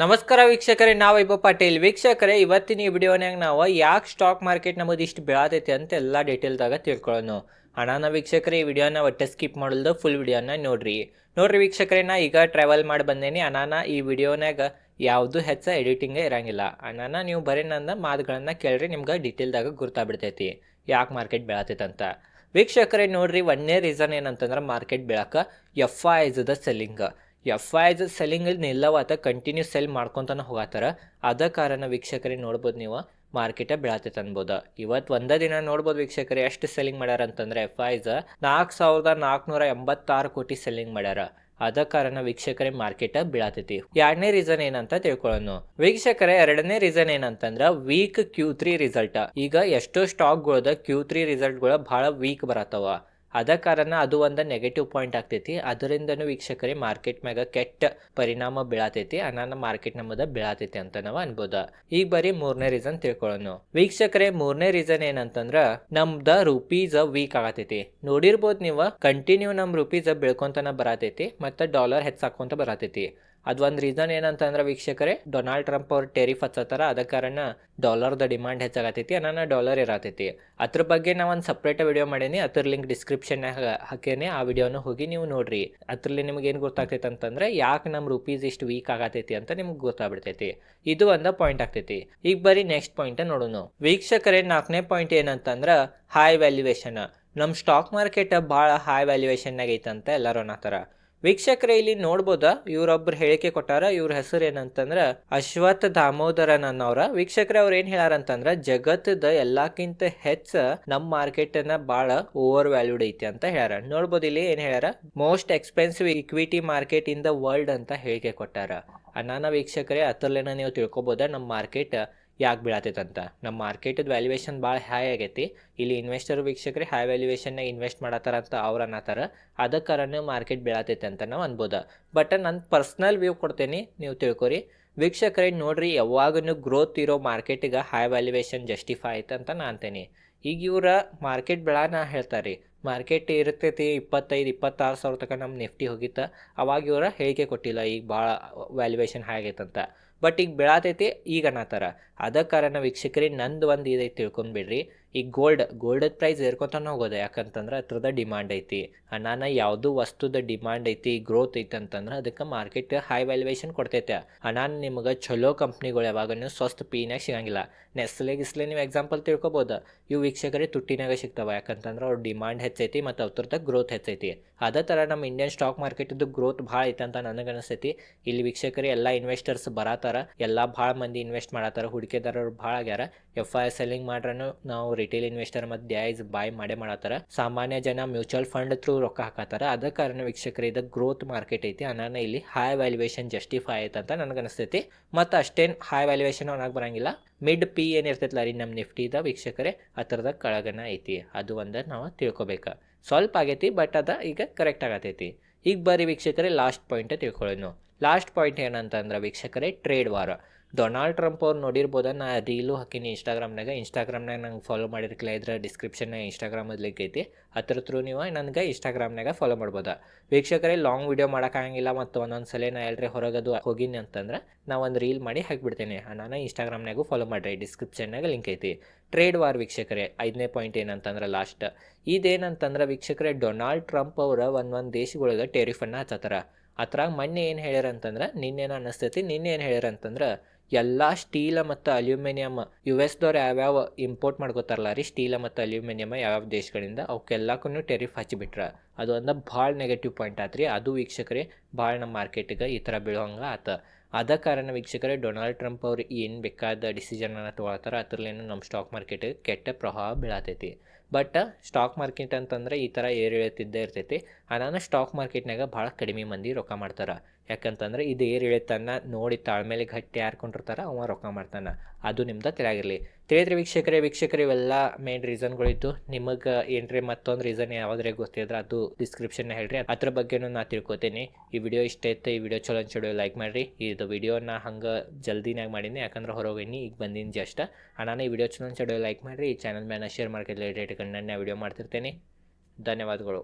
ನಮಸ್ಕಾರ ವೀಕ್ಷಕರೇ, ನಾವು ಇಬ್ಬ ಪಾಟೀಲ್. ವೀಕ್ಷಕರೇ, ಇವತ್ತಿನ ಈ ವಿಡಿಯೋನಾಗ ನಾವು, ಯಾಕೆ ಸ್ಟಾಕ್ ಮಾರ್ಕೆಟ್ ನಮಗೆ ಇಷ್ಟು ಬೀಳತೈತಿ ಅಂತ ಎಲ್ಲ ಡೀಟೇಲ್ದಾಗ ತಿಳ್ಕೊಳ್ಳೋಣ. ಹಣನ ವೀಕ್ಷಕರೇ, ಈ ವಿಡಿಯೋನ ಒಟ್ಟೆ ಸ್ಕಿಪ್ ಮಾಡಲ್ದು ಫುಲ್ ವಿಡಿಯೋನ ನೋಡ್ರಿ. ನೋಡ್ರಿ ವೀಕ್ಷಕರೇ, ನಾ ಈಗ ಟ್ರಾವೆಲ್ ಮಾಡಿ ಬಂದೇನಿ. ಅನಾನ ಈ ವಿಡಿಯೋನಾಗ ಯಾವುದು ಹೆಚ್ಚ ಎಡಿಟಿಂಗೇ ಇರಂಗಿಲ್ಲ. ಅನಾನ ನೀವು ಬರೀ ನನ್ನ ಮಾತುಗಳನ್ನ ಕೇಳ್ರಿ, ನಿಮ್ಗೆ ಡೀಟೇಲ್ದಾಗ ಗುರ್ತಾಗ್ಬಿಡ್ತೈತಿ. ಯಾಕೆ ಮಾರ್ಕೆಟ್ ಬೀಳತೈತೆ ಅಂತ. ವೀಕ್ಷಕರೇ, ನೋಡ್ರಿ, ಒಂದೇ ರೀಸನ್ ಏನಂತಂದ್ರೆ ಮಾರ್ಕೆಟ್ ಬೆಳಕ F I is selling F I selling selling ನಿಲ್ಲವಾತ continue sell ಮಾಡ್ಕೊತಾನೆ ಹೋಗತ್ತಾರ ಅದ ಕಾರಣ ವೀಕ್ಷಕರೇ ನೋಡ್ಬೋದು ನೀವು ಮಾರ್ಕೆಟ ಬೀಳತೈತೆ ಅನ್ಬೋದು ಇವತ್ತು ಒಂದೇ ದಿನ ನೋಡ್ಬೋದು ವೀಕ್ಷಕರೇ ಎಷ್ಟು ಸೆಲ್ಲಿಂಗ್ ಮಾಡ್ಯಾರ ಅಂತಂದ್ರೆ ಎಫ್ ಐಸ್ ನಾಲ್ಕು ಸಾವಿರದ ನಾಲ್ಕುನೂರ ಎಂಬತ್ತಾರು ಕೋಟಿ ಸೆಲ್ಲಿಂಗ್ ಮಾಡ್ಯಾರ. ಅದ ಕಾರಣ ವೀಕ್ಷಕರೇ ಮಾರ್ಕೆಟ್ ಬೀಳತೈತಿ. ಎರಡನೇ ರೀಸನ್ ಏನಂತ ತಿಳ್ಕೊಳ್ಳೋಣ ವೀಕ್ಷಕರೇ ಎರಡನೇ ರೀಸನ್ ಏನಂತಂದ್ರ ವೀಕ್ ಕ್ಯೂ ತ್ರೀ ರಿಸಲ್ಟ್ ಈಗ ಎಷ್ಟೋ ಸ್ಟಾಕ್ಗಳದ ಕ್ಯೂ ತ್ರೀ ರಿಸಲ್ಟ್ಗಳು ಬಹಳ ವೀಕ್ ಬರತ್ತವ. ಅದ ಕಾರಣ ಅದು ಒಂದು ನೆಗೆಟಿವ್ ಪಾಯಿಂಟ್ ಆಗ್ತೈತಿ. ಅದರಿಂದನು ವೀಕ್ಷಕರೇ ಮಾರ್ಕೆಟ್ ಮ್ಯಾಗ ಕೆಟ್ಟ ಪರಿಣಾಮ ಬೀಳತೈತಿ. ಅನಾನ ಮಾರ್ಕೆಟ್ ನಮ್ಮದ ಬೀಳತೈತಿ ಅಂತ ನಾವು ಅನ್ಬೋದ. ಈಗ ಬರೀ ಮೂರನೇ ರೀಸನ್ ತಿಳ್ಕೊಳ್ಳೋಣ ವೀಕ್ಷಕರೇ ಮೂರನೇ ರೀಸನ್ ಏನಂತಂದ್ರ ನಮ್ದ ರುಪೀಸ್ ವೀಕ್ ಆಗತೈತಿ. ನೋಡಿರ್ಬೋದು ನೀವು ಕಂಟಿನ್ಯೂ ನಮ್ ರುಪೀಸ್ ಬೆಳ್ಕೊಂತನ ಬರತೈತಿ, ಮತ್ತೆ ಡಾಲರ್ ಹೆಚ್ಚಾಕೊಂತ ಬರತೈತಿ. ಅದೊಂದು ರೀಸನ್ ಏನಂತಂದ್ರೆ ವೀಕ್ಷಕರೇ ಡೊನಾಲ್ಡ್ ಟ್ರಂಪ್ ಅವ್ರು ಟೆರಿಫ್ ಹಚ್ಚತ್ತಾರ ಅದ ಕಾರಣ ಡಾಲರ್ದ ಡಿಮಾಂಡ್ ಹೆಚ್ಚಾಗತೈತಿ, ಅನ್ನ ಡಾಲರ್ ಇರತೈತಿ. ಅದ್ರ ಬಗ್ಗೆ ನಾ ಒಂದು ಸಪ್ರೇಟ್ ವಿಡಿಯೋ ಮಾಡೀನಿ, ಅದ್ರ ಲಿಂಕ್ ಡಿಸ್ಕ್ರಿಪ್ಷನ್ ಹಾಕೇನೆ, ಆ ವಿಡಿಯೋನ ಹೋಗಿ ನೀವು ನೋಡ್ರಿ. ಅದ್ರಲ್ಲಿ ನಿಮ್ಗೆ ಏನು ಗೊತ್ತಾಗ್ತೈತೆ ಅಂತಂದ್ರೆ, ಯಾಕೆ ನಮ್ಮ ರುಪೀಸ್ ಇಷ್ಟು ವೀಕ್ ಆಗತೈತಿ ಅಂತ ನಿಮ್ಗೆ ಗೊತ್ತಾಗ್ಬಿಡ್ತೈತಿ. ಇದು ಒಂದು ಪಾಯಿಂಟ್ ಆಗ್ತೈತಿ. ಈಗ ಬರೀ ನೆಕ್ಸ್ಟ್ ಪಾಯಿಂಟ್ ನೋಡೋಣ ವೀಕ್ಷಕರೇ, ನಾಲ್ಕನೇ ಪಾಯಿಂಟ್ ಏನಂತಂದ್ರೆ ಹೈ ವ್ಯಾಲ್ಯೂಯೇಷನ್ ನಮ್ಮ ಸ್ಟಾಕ್ ಮಾರ್ಕೆಟ್ ಭಾಳ ಹೈ ವ್ಯಾಲ್ಯೂಯೇಷನ್ನಾಗ ಅಂತ ಎಲ್ಲರೂ ಅನ್ನತ್ತಾರ. ವೀಕ್ಷಕರೇ, ಇಲ್ಲಿ ನೋಡ್ಬೋದ? ಇವ್ರೊಬ್ರು ಹೇಳಿಕೆ ಕೊಟ್ಟಾರ. ಇವ್ರ ಹೆಸರು ಏನಂತಂದ್ರ ಅಶ್ವಥ್ ದಾಮೋದರನ್ ಅನ್ನೋರ ವೀಕ್ಷಕರೇ, ಅವ್ರ ಏನ್ ಹೇಳಾರಂತಂದ್ರ ಜಗತ್ತದ ಎಲ್ಲಾಕ್ಕಿಂತ ಹೆಚ್ಚ ನಮ್ ಮಾರ್ಕೆಟ್ನ ಬಹಳ ಓವರ್ ವ್ಯಾಲ್ಯೂಡ್ ಐತಿ ಅಂತ ಹೇಳ್ಯಾರ. ನೋಡ್ಬೋದು, ಇಲ್ಲಿ ಏನ್ ಹೇಳ್ಯಾರ? Most expensive equity market in the world ಅಂತ ಹೇಳಿಕೆ ಕೊಟ್ಟಾರ. ಅನಾನ ವೀಕ್ಷಕರೇ ಅತರ್ಲೇನ ನೀವು ತಿಳ್ಕೊಬೋದ? ನಮ್ಮ ಮಾರ್ಕೆಟ್ ಯಾಕೆ ಬೀಳತೈತಂತ ನಮ್ಮ ಮಾರ್ಕೆಟದ ವ್ಯಾಲ್ಯೂಯೇಷನ್ ಭಾಳ ಹೈ ಆಗೈತಿ. ಇಲ್ಲಿ ಇನ್ವೆಸ್ಟರ್ ವೀಕ್ಷಕರೇ ಹೈ ವ್ಯಾಲ್ಯೂಯೇಷನ್ನಾಗ ಇನ್ವೆಸ್ಟ್ ಮಾಡತ್ತಾರ ಅಂತ ಅವ್ರು ಅನ್ನತ್ತಾರ. ಅದ ಮಾರ್ಕೆಟ್ ಬೀಳತೈತೆ ಅಂತ ನಾವು ಅನ್ಬೋದು. ಬಟ್ ನನ್ನ ಪರ್ಸ್ನಲ್ ವ್ಯೂ ಕೊಡ್ತೇನೆ, ನೀವು ತಿಳ್ಕೊರಿ. ವೀಕ್ಷಕರೇ ನೋಡ್ರಿ ಯಾವಾಗೂ ಗ್ರೋತ್ ಇರೋ ಮಾರ್ಕೆಟಿಗೆ ಹೈ ವ್ಯಾಲ್ಯೂಯೇಷನ್ ಜಸ್ಟಿಫೈ ಆಯ್ತು ಅಂತ ನಾ ಅಂತೇನೆ. ಈಗ ಇವರ ಮಾರ್ಕೆಟ್ ಬೆಳನ ಹೇಳ್ತಾರೆ ಮಾರ್ಕೆಟ್ ಇರ್ತೈತಿ ಇಪ್ಪತ್ತೈದು, ಇಪ್ಪತ್ತಾರು ಸಾವಿರ ತನಕ ನಮ್ಮ ನಿಫ್ಟಿ ಹೋಗಿತ್ತು. ಅವಾಗ ಇವರ ಹೇಳಿಕೆ ಕೊಟ್ಟಿಲ್ಲ, ಈಗ ಭಾಳ ವ್ಯಾಲ್ಯೂಯೇಷನ್ ಆಗೈತಂತ. ಬಟ್ ಈಗ ಬೆಳಾತೈತಿ ಈಗ ಅನ್ನತ್ತಾರ ಅದ ಕಾರಣ ವೀಕ್ಷಕರೇ ನಂದು ಒಂದು ಇದೈತಿ ತಿಳ್ಕೊಂಡ್ಬಿಡ್ರಿ ಈಗ ಗೋಲ್ಡ್, ಗೋಲ್ಡದ ಪ್ರೈಸ್ ಏರ್ಕೊತಾನೆ ಹೋಗೋದು ಯಾಕಂತಂದ್ರೆ ಅದ್ರದ ಡಿಮಾಂಡ್ ಐತಿ. ನಾನು ಯಾವುದು ವಸ್ತುದ ಡಿಮಾಂಡ್ ಐತಿ ಗ್ರೋತ್ ಐತಿ ಅಂತಂದ್ರೆ ಅದಕ್ಕೆ ಮಾರ್ಕೆಟ್ ಹೈ ವ್ಯಾಲ್ಯೂಯೇಷನ್ ಕೊಡ್ತೈತೆ. ನಾನು ನಿಮಗೆ ಚಲೋ ಕಂಪ್ನಿಗಳು ನೀವು ಸ್ವಸ್ಥ ಪೀನಾಗ ಸಿಗಂಗಿಲ್ಲ. ನೆಸ್ಲೆ ಗಿಸ್ಲೆ ನೀವು ಎಕ್ಸಾಂಪಲ್ ತಿಳ್ಕೊಬೋದು. ಇವು ವೀಕ್ಷಕರೇ ತುಟ್ಟಿನಾಗ ಸಿಗ್ತಾವೆ ಯಾಕಂತಂದ್ರೆ ಅವ್ರ ಡಿಮಾಂಡ್ ಹೆಚ್ಚೈತಿ ಮತ್ತು ಅವ್ರದ್ದು ಗ್ರೋತ್ ಹೆಚ್ಚೈತಿ. ಅದೇ ಥರ ನಮ್ಮ ಇಂಡಿಯನ್ ಸ್ಟಾಕ್ ಮಾರ್ಕೆಟದ್ದು ಗ್ರೋತ್ ಭಾಳ ಐತೆ ಅಂತ ನನಗೆ ಅನಿಸ್ತೈತಿ ಇಲ್ಲಿ ವೀಕ್ಷಕರೇ ಎಲ್ಲ ಇನ್ವೆಸ್ಟರ್ಸ್ ಬರತಾರ ಎಲ್ಲ ಭಾಳ ಮಂದಿ ಇನ್ವೆಸ್ಟ್ ಮಾಡತ್ತಾರ, ಹೂಡಿಕೆದಾರರು ಭಾಳ ಆಗ್ಯಾರ. ಎಫ್ ಐ ಸೆಲ್ಲಿಂಗ್ ಮಾಡ್ರೂ ನಾವು ರಿಟೇಲ್ ಇನ್ವೆಸ್ಟರ್ ಮತ್ತು ಡ್ಯಾಯ್ಸ್ ಬಾಯ್ ಮಾಡೇ ಮಾಡತ್ತಾರ. ಸಾಮಾನ್ಯ ಜನ ಮ್ಯೂಚುವಲ್ ಫಂಡ್ ಥ್ರೂ ರೊಕ್ಕ ಹಾಕತ್ತಾರ. ಅದ ಕಾರಣ ವೀಕ್ಷಕರೇ, ಇದು ಗ್ರೋತ್ ಮಾರ್ಕೆಟ್ ಐತಿ. ಅನಾನ ಇಲ್ಲಿ ಹೈ ವ್ಯಾಲ್ಯೂಯೇಷನ್ ಜಸ್ಟಿಫೈ ಆಯ್ತು ಅಂತ ನನಗೆ ಅನಿಸ್ತೈತಿ. ಮತ್ತು ಅಷ್ಟೇನು ಹೈ ವ್ಯಾಲ್ಯೂಯೇಷನ್ ಅವನಾಗ ಬರಂಗಿಲ್ಲ. ಮಿಡ್ ಪಿ ಏನಿರ್ತೈತಲ್ಲ ರೀ ನಮ್ಮ ನಿಫ್ಟಿದ ವೀಕ್ಷಕರೇ, ಹತ್ರದ ಕೆಳಗನ ಐತಿ. ಅದು ಒಂದು ನಾವು ತಿಳ್ಕೊಬೇಕು. ಸ್ವಲ್ಪ ಆಗೈತಿ ಬಟ್ ಅದ ಈಗ ಕರೆಕ್ಟ್ ಆಗತೈತಿ. ಈಗ ಬರೀ ವೀಕ್ಷಕರೇ ಲಾಸ್ಟ್ ಪಾಯಿಂಟ್ ತಿಳ್ಕೊಳ್ಳೋಣ ಲಾಸ್ಟ್ ಪಾಯಿಂಟ್ ಏನಂತಂದ್ರೆ ವೀಕ್ಷಕರೇ ಟ್ರೇಡ್ ವಾರ ಡೊನಾಲ್ಡ್ ಟ್ರಂಪ್ ಅವ್ರು ನೋಡಿರ್ಬೋದ? ನಾ ರೀಲು ಹಾಕೀನಿ ಇನ್ಸ್ಟಾಗ್ರಾಮ್ನಾಗ ಇನ್ಸ್ಟಾಗ್ರಾಮ್ನಾಗ ನಂಗೆ ಫಾಲೋ ಮಾಡಿರ್ಕಿಲ್ಲ ಇದ್ರ ಡಿಸ್ಕ್ರಿಪ್ಷನ್ನಾಗ ಇನ್ಸ್ಟಾಗ್ರಾಮದ ಲಿಂಕ್ ಐತಿ. ಅದ್ರ ಥ್ರೂ ನೀವು ನನಗೆ ಇನ್ಸ್ಟಾಗ್ರಾಮ್ನಾಗ ಫಾಲೋ ಮಾಡ್ಬೋದು. ವೀಕ್ಷಕರೇ ಲಾಂಗ್ ವಿಡಿಯೋ ಮಾಡೋಕ್ಕಾಗಂಗಿಲ್ಲ ಮತ್ತು ಒಂದೊಂದು ಸಲ ನಾ ಎಲ್ಲರೇ ಹೊರಗದು ಹೋಗಿನಿ ಅಂತಂದ್ರೆ ನಾ ಒಂದು ರೀಲ್ ಮಾಡಿ ಹಾಕಿಬಿಡ್ತೇನೆ. ನಾನು ಇನ್ಸ್ಟಾಗ್ರಾಮ್ನಾಗೂ ಫಾಲೋ ಮಾಡಿರಿ. ಡಿಸ್ಕ್ರಿಪ್ಷನ್ನಾಗ ಲಿಂಕ್ ಐತಿ. ಟ್ರೇಡ್ ವಾರ್ ವೀಕ್ಷಕರೇ, ಐದನೇ ಪಾಯಿಂಟ್ ಏನಂತಂದ್ರೆ ಲಾಸ್ಟ್ ಇದೇನಂತಂದ್ರೆ ವೀಕ್ಷಕರೇ ಡೊನಾಲ್ಡ್ ಟ್ರಂಪ್ ಅವರ ಒಂದು ಒಂದು ದೇಶಗಳಿಗೆ ಟೆರಿಫನ್ನು ಹಚ್ಚತ್ತಾರ ಅದ್ರಾಗ ಮೊನ್ನೆ ಏನು ಹೇಳ್ಯಾರ ಅಂತಂದ್ರೆ ನಿನ್ನೇನು ಅನ್ನಿಸ್ತೈತಿ ನಿನ್ನೆ ಏನು ಹೇಳ್ಯಾರ ಅಂತಂದ್ರೆ ಎಲ್ಲ ಸ್ಟೀಲ ಮತ್ತು ಅಲ್ಯೂಮಿನಿಯಮ್ ಯು ಎಸ್ದವ್ರು ಯಾವ್ಯಾವ ಇಂಪೋರ್ಟ್ ಮಾಡ್ಕೋತಾರಲ್ಲ ರೀ ಸ್ಟೀಲ ಮತ್ತು ಅಲ್ಯೂಮಿನಿಯಮ್ ಯಾವ್ಯಾವ ದೇಶಗಳಿಂದ ಅವಕ್ಕೆಲ್ಲಕ್ಕೂ ಟೆರಿಫ್ ಹಚ್ಚಿಬಿಟ್ರ ಅದು ಒಂದು ಭಾಳ ನೆಗೆಟಿವ್ ಪಾಯಿಂಟ್ ಆತ್ರಿ. ಅದು ವೀಕ್ಷಕರೇ ಭಾಳ ನಮ್ಮ ಮಾರ್ಕೆಟಿಗೆ ಈ ಥರ ಬೀಳೋಂಗೆ ಆತ. ಅದ ಕಾರಣ ವೀಕ್ಷಕರೇ ಡೊನಾಲ್ಡ್ ಟ್ರಂಪ್ ಅವ್ರು ಏನು ಬೇಕಾದ ಡಿಸಿಷನನ್ನು ತೊಗೊಳ್ತಾರ ಅದ್ರಲ್ಲೇನು ನಮ್ಮ ಸ್ಟಾಕ್ ಮಾರ್ಕೆಟಿಗೆ ಕೆಟ್ಟ ಪ್ರಭಾವ ಬೀಳತೈತಿ. ಬಟ್ ಸ್ಟಾಕ್ ಮಾರ್ಕೆಟ್ ಅಂತಂದ್ರೆ ಈ ಥರ ಏರಿಳಿತಿದ್ದೇ ಇರ್ತೈತಿ. ನಾನು ಸ್ಟಾಕ್ ಮಾರ್ಕೆಟ್ನಾಗ ಭಾಳ ಕಡಿಮೆ ಮಂದಿ ರೊಕ್ಕ ಮಾಡ್ತಾರೆ. ಯಾಕಂತಂದ್ರೆ ಇದು ಏರಿಳಿತನ್ನ ನೋಡಿ ತಾಳ್ಮೇಲೆ ಗಟ್ಟಿ ಯಾರ್ಕೊಂಡಿರ್ತಾರ ಅವ ರೊಕ್ಕ ಮಾಡ್ತಾನೆ. ಅದು ನಿಮ್ದು ತಿಳಿಯಾಗಿರಲಿ ತಿಳಿದ್ರೆ ವೀಕ್ಷಕರೇ, ವೀಕ್ಷಕರು, ಇವೆಲ್ಲ ಮೇನ್ ರೀಸನ್ಗಳಿದ್ದು ನಿಮಗೆ ಏನ್ರಿ ಮತ್ತೊಂದು ರೀಸನ್ ಯಾವುದ್ರೆ ಗೊತ್ತಿದ್ರೆ ಅದು ಡಿಸ್ಕ್ರಿಪ್ಷನ್ ಹೇಳ್ರಿ. ಅದ್ರ ಬಗ್ಗೆನೂ ನಾ ತಿಳ್ಕೊತೀನಿ. ಈ ವಿಡಿಯೋ ಇಷ್ಟ ಐತೆ, ಈ ವಿಡಿಯೋ ಚಲೋ ಅನ್ಸಿಡೋ ಲೈಕ್ ಮಾಡಿರಿ. ಇದು ವಿಡಿಯೋನ ಹಂಗೆ ಜಲ್ದಿನಾಗ ಮಾಡೀನಿ, ಯಾಕಂದ್ರೆ ಹೊರಗೇನಿ ಈಗ ಬಂದೀನಿ ಜಸ್ಟ್. ನಾನು ಈ ವಿಡಿಯೋ ಚಲೋ ಅನ್ಸಿಡೋ ಲೈಕ್ ಮಾಡಿರಿ. ಈ ಚಾನಲ್ ಮೇಲೆ ಶೇರ್ ಮಾಡ್ಕೊಳ್ಳಿ ರೇಟ್ ಕಂಡು ವಿಡಿಯೋ ಮಾಡ್ತಿರ್ತೇನೆ. ಧನ್ಯವಾದಗಳು.